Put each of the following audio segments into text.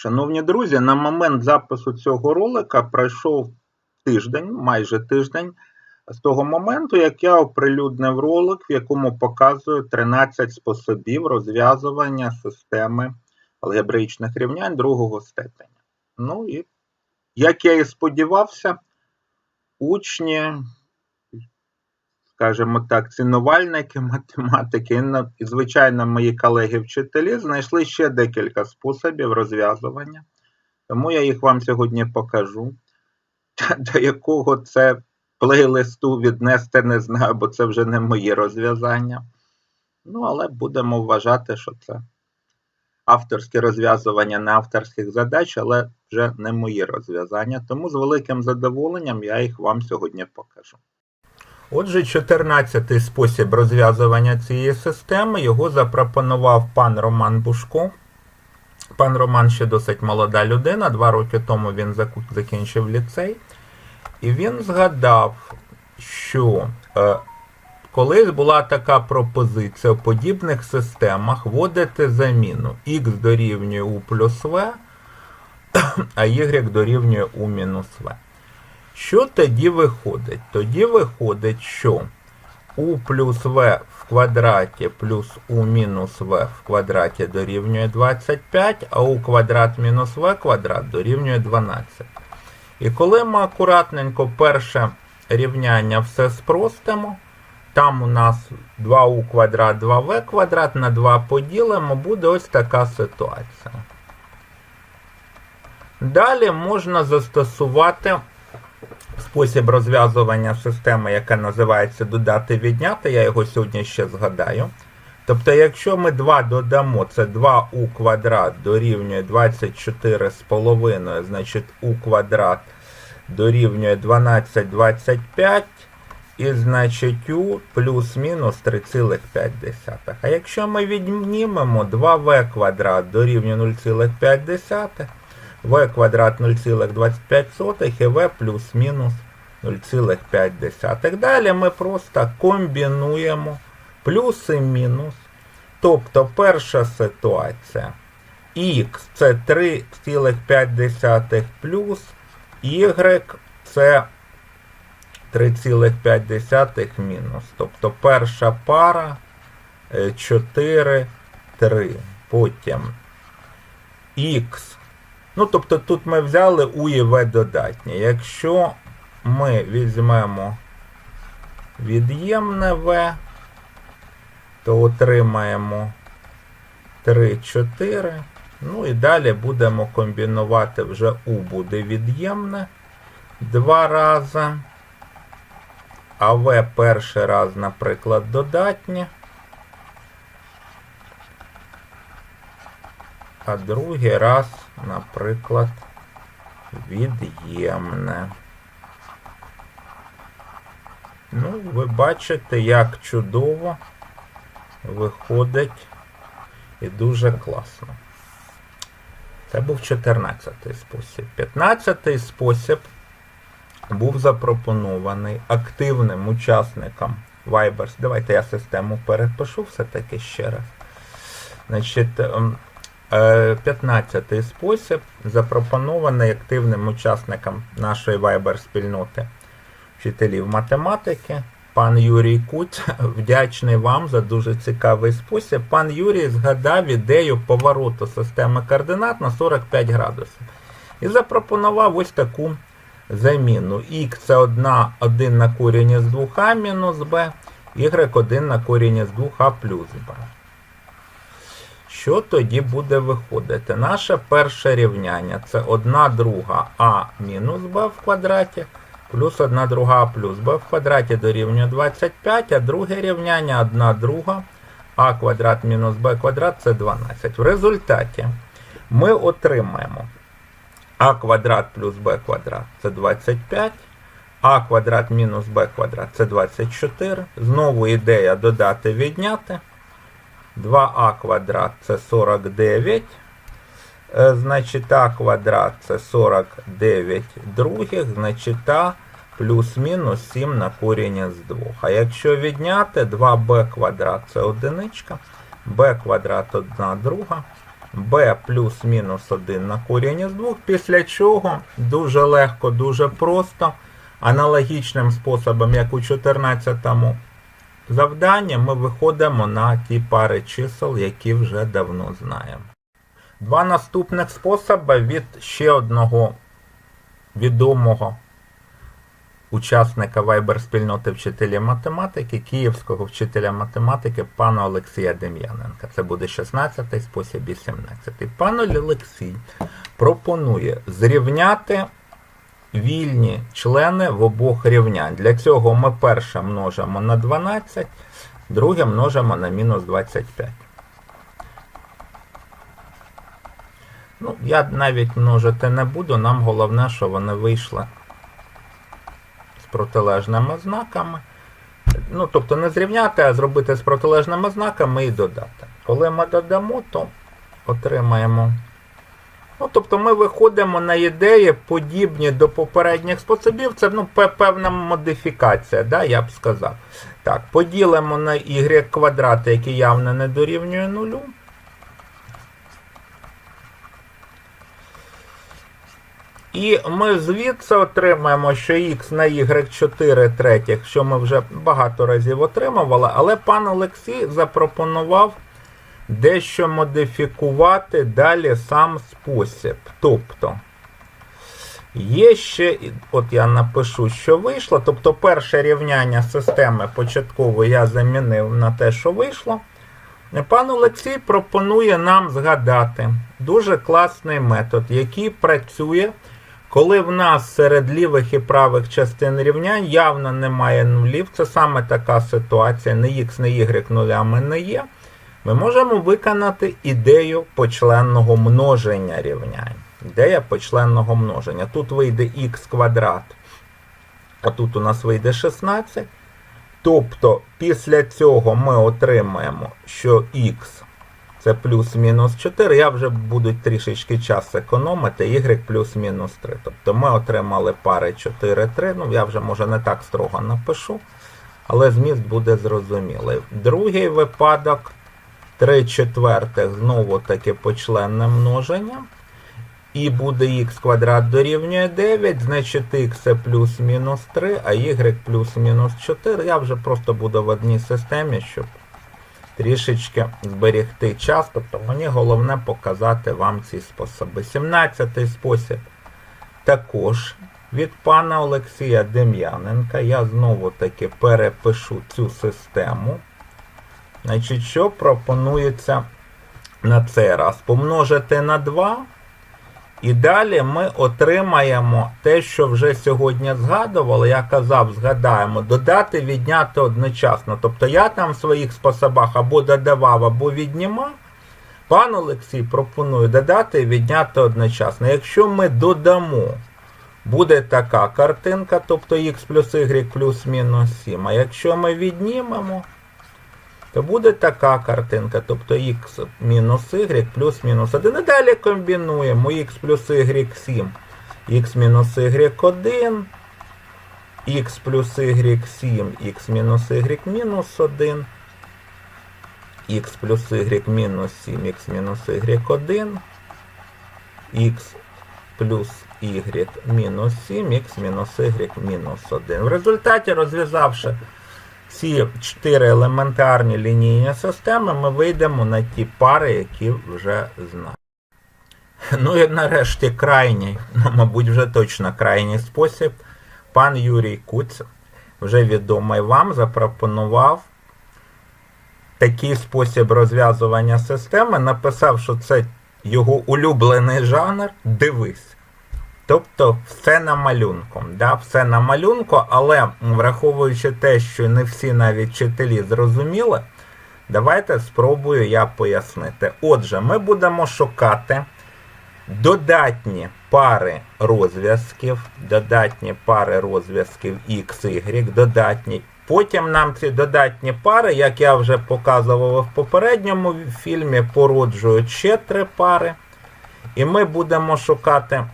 Шановні друзі, на момент запису цього ролика пройшов тиждень, майже тиждень, з того моменту, як я оприлюднив ролик, в якому показую 13 способів розв'язування системи алгебраїчних рівнянь другого степеня. Ну і, як я і сподівався, учні, скажімо так, цінувальники математики і, звичайно, мої колеги-вчителі знайшли ще декілька способів розв'язування. Тому я їх вам сьогодні покажу. До якого це плейлисту віднести не знаю, бо це вже не мої розв'язання. Ну, але будемо вважати, що це авторське розв'язування не авторських задач, але вже не мої розв'язання. Тому з великим задоволенням я їх вам сьогодні покажу. Отже, 14-й спосіб розв'язування цієї системи його запропонував пан Роман Бушко. Пан Роман ще досить молода людина. Два роки тому він закінчив ліцей. І він згадав, що е, колись була така пропозиція в подібних системах вводити заміну x дорівнює u плюс v, а y дорівнює u мінус v. Що тоді виходить? Тоді виходить, що u плюс v в квадраті плюс u мінус v в квадраті дорівнює 25, а u квадрат мінус v квадрат дорівнює 12. І коли ми акуратненько перше рівняння все спростимо, там у нас 2u квадрат, 2v квадрат на 2 поділимо, буде ось така ситуація. Далі можна застосувати спосіб розв'язування системи, яка називається додати відняти. Я його сьогодні ще згадаю. Тобто, якщо ми 2 додамо, це 2у квадрат дорівнює 24,5, значить у квадрат дорівнює 12,25, і значить у плюс-мінус 3,5. А якщо ми віднімемо 2v квадрат дорівнює 0,5, v квадрат 0,25 і v плюс-мінус 0,5. Далі ми просто комбінуємо плюс і мінус. Тобто перша ситуація x це 3,5 плюс, y це 3,5 мінус. Тобто перша пара е, 4, 3. Потім x. Ну, тобто тут ми взяли u і v додатні. Якщо ми візьмемо від'ємне v, то отримаємо 3, 4. Ну і далі будемо комбінувати вже u буде від'ємне два рази. А v перший раз, наприклад, додатнє. А другий раз, наприклад, від'ємне. Ну, ви бачите, як чудово виходить і дуже класно. Це був 14-й спосіб. 15 спосіб був запропонований активним учасникам Vibers. Давайте я систему перепишу все-таки ще раз. Значить, ем, е, 15 спосіб запропонований активним учасникам нашої Viber спільноти вчителів математики. Пан Юрій Куць, вдячний вам за дуже цікавий спосіб. Пан Юрій згадав ідею повороту системи координат на 45 градусів. І запропонував ось таку заміну. Х це 1, 1 на корінь з 2а мінус b, y 1 на корінь з 2а плюс b. Що тоді буде виходити? Наше перше рівняння це 1 друга а мінус b в квадраті плюс 1 друга а плюс b в квадраті дорівнює 25, а друге рівняння 1 друга а квадрат мінус b квадрат це 12. В результаті ми отримаємо а квадрат плюс b квадрат це 25, а квадрат мінус b квадрат це 24. Знову ідея додати відняти. 2а квадрат це 49. Е, Значить, а квадрат це 49 других, значить а плюс-мінус 7 на корінь з 2. А якщо відняти 2b квадрат це одиничка, b квадрат 1 друга, b плюс-мінус 1 на корінь із 2, після чого дуже легко, дуже просто, аналогічним способом, як у 14 завданні, ми виходимо на ті пари чисел, які вже давно знаємо. Два наступних способи від ще одного відомого учасника Viber спільноти вчителів математики, київського вчителя математики пана Олексія Дем'яненка. Це буде 16 спосіб і 17. Пан Олексій пропонує зрівняти вільні члени в обох рівнянь. Для цього ми перше множимо на 12, друге множимо на мінус 25. Ну, я навіть множити не буду, нам головне, що вони вийшли з протилежними знаками. Ну, тобто не зрівняти, а зробити з протилежними знаками і додати. Коли ми додамо, то отримаємо. Ну, тобто ми виходимо на ідеї, подібні до попередніх способів. Це ну, певна модифікація, да, я б сказав. Так, поділимо на y квадрат, який явно не дорівнює нулю. І ми звідси отримаємо, що х на y4 третіх, що ми вже багато разів отримували, але пан Олексій запропонував дещо модифікувати далі сам спосіб. Тобто, є ще, от я напишу, що вийшло. Тобто, перше рівняння системи початкової я замінив на те, що вийшло. Пан Олексій пропонує нам згадати дуже класний метод, який працює, коли в нас серед лівих і правих частин рівнянь явно немає нулів. Це саме така ситуація, не х, не y нулями не є. Ми можемо виконати ідею почленного множення рівнянь. Ідея почленного множення. Тут вийде х квадрат, а тут у нас вийде 16. Тобто після цього ми отримаємо, що х це плюс-мінус 4. Я вже буду трішечки час економити, y плюс-мінус 3. Тобто ми отримали пари 4, 3. Ну, я вже може не так строго напишу, але зміст буде зрозумілий. Другий випадок 3 четвертих знову таки почленне множення. І буде х квадрат дорівнює 9, значить х це плюс-мінус 3, а y плюс-мінус 4. Я вже просто буду в одній системі, щоб трішечки зберегти час. Тобто мені головне показати вам ці способи. 17 спосіб також від пана Олексія Дем'яненка. Я знову таки перепишу цю систему. Значить, що пропонується на цей раз? Помножити на 2. І далі ми отримаємо те, що вже сьогодні згадували. Я казав, згадаємо, додати, відняти одночасно. Тобто я там в своїх способах або додавав, або віднімав. Пан Олексій пропонує додати і відняти одночасно. Якщо ми додамо, буде така картинка, тобто х плюс y плюс мінус 7. А якщо ми віднімемо, то буде така картинка, тобто х мінус y плюс мінус 1. І далі комбінуємо х плюс y 7, х мінус y 1, х плюс y 7, х мінус y мінус 1, х плюс y мінус 7, х мінус y 1, х плюс y мінус 7, х мінус y мінус 1. В результаті, розв'язавши ці чотири елементарні лінійні системи, ми вийдемо на ті пари, які вже знаємо. Ну і нарешті крайній, ну, мабуть, вже точно крайній спосіб. Пан Юрій Куц, вже відомий вам, запропонував такий спосіб розв'язування системи, написав, що це його улюблений жанр. Дивись. Тобто все на малюнку. Да? Все на малюнку, але враховуючи те, що не всі навіть вчителі зрозуміли, давайте спробую я пояснити. Отже, ми будемо шукати додатні пари розв'язків, додатні пари розв'язків X, Y, додатні. Потім нам ці додатні пари, як я вже показував в попередньому фільмі, породжують ще три пари. І ми будемо шукати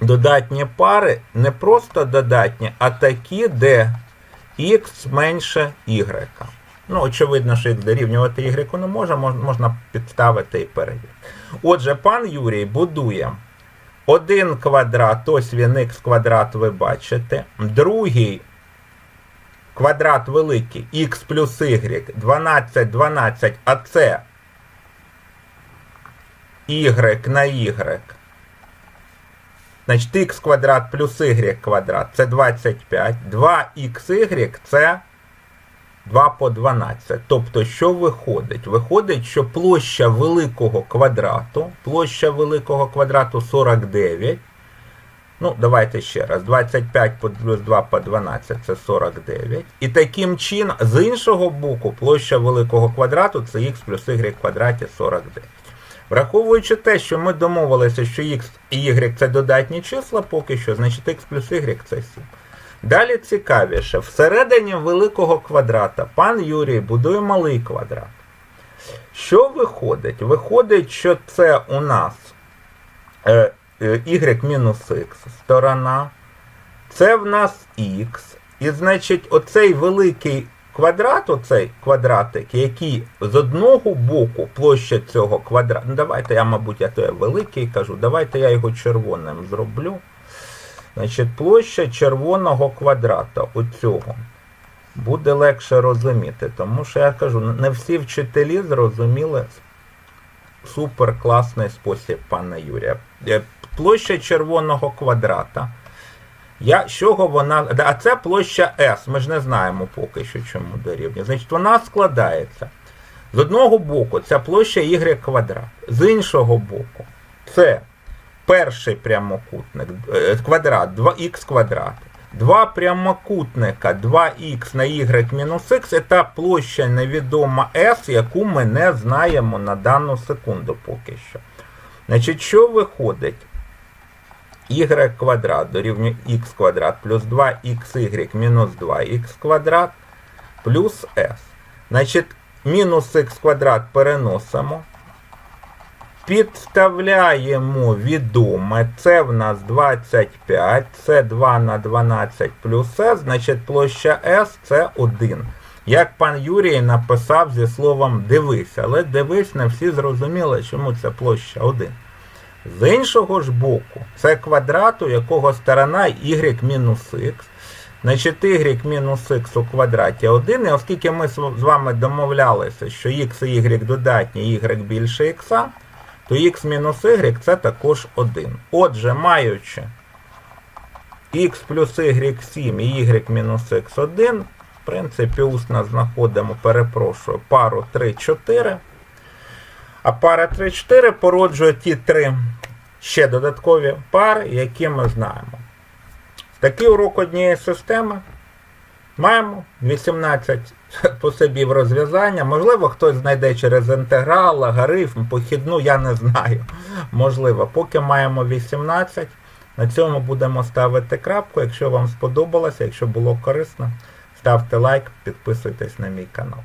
додатні пари не просто додатні, а такі, де х менше y. Ну, очевидно, що x дорівнювати y не може, можна підставити і перевірити. Отже, пан Юрій будує один квадрат, ось він х квадрат, ви бачите. Другий квадрат великий, х плюс y, 12, 12, а це y на y. Значить, х квадрат плюс y квадрат це 25. 2xy це 2 по 12. Тобто, що виходить? Виходить, що площа великого квадрату, площа великого квадрату 49. Ну, давайте ще раз. 25 плюс 2 по 12 це 49. І таким чином, з іншого боку, площа великого квадрату це х плюс y квадраті 49. Враховуючи те, що ми домовилися, що x і y це додатні числа поки що, значить x плюс y це 7. Далі цікавіше, всередині великого квадрата пан Юрій будує малий квадрат. Що виходить? Виходить, що це у нас е, е, y мінус x сторона, це в нас x. І значить, оцей великий квадрат, оцей квадратик, який з одного боку площа цього квадрата. Ну, давайте я, мабуть, я то я великий кажу, давайте я його червоним зроблю. Значить, площа червоного квадрата оцього буде легше розуміти, тому що я кажу, не всі вчителі зрозуміли суперкласний спосіб пана Юрія. Е, Площа червоного квадрата. Я, чого вона. А це площа S. Ми ж не знаємо поки що чому дорівнює. Значить, вона складається. З одного боку, це площа y квадрат. З іншого боку, це перший прямокутник, е, квадрат, 2х квадрат. Два прямокутника 2х на y мінус х це та площа невідома S, яку ми не знаємо на дану секунду поки що. Значить, що виходить? Y квадрат дорівнює х квадрат плюс 2xy мінус 2х квадрат плюс s. Значить, мінус х квадрат переносимо. Підставляємо відоме. Це в нас 25, це 2 на 12 плюс s, значить площа S це 1. Як пан Юрій написав зі словом дивись, але дивись, не всі зрозуміли, чому це площа 1. З іншого ж боку, це квадрат, у якого сторона y мінус х. Значить, y мінус х у квадраті 1. І оскільки ми з вами домовлялися, що x і y додатні, y більше то x мінус y це також 1. Отже, маючи x плюс y 7 і y мінус х 1, в принципі, усно знаходимо, перепрошую, пару 3, 4. А пара 3-4 породжує ті три ще додаткові пари, які ми знаємо. Такий урок однієї системи. Маємо 18 способів розв'язання. Можливо, хтось знайде через інтеграл, логарифм, похідну, я не знаю. Можливо, поки маємо 18. На цьому будемо ставити крапку. Якщо вам сподобалося, якщо було корисно, ставте лайк, підписуйтесь на мій канал.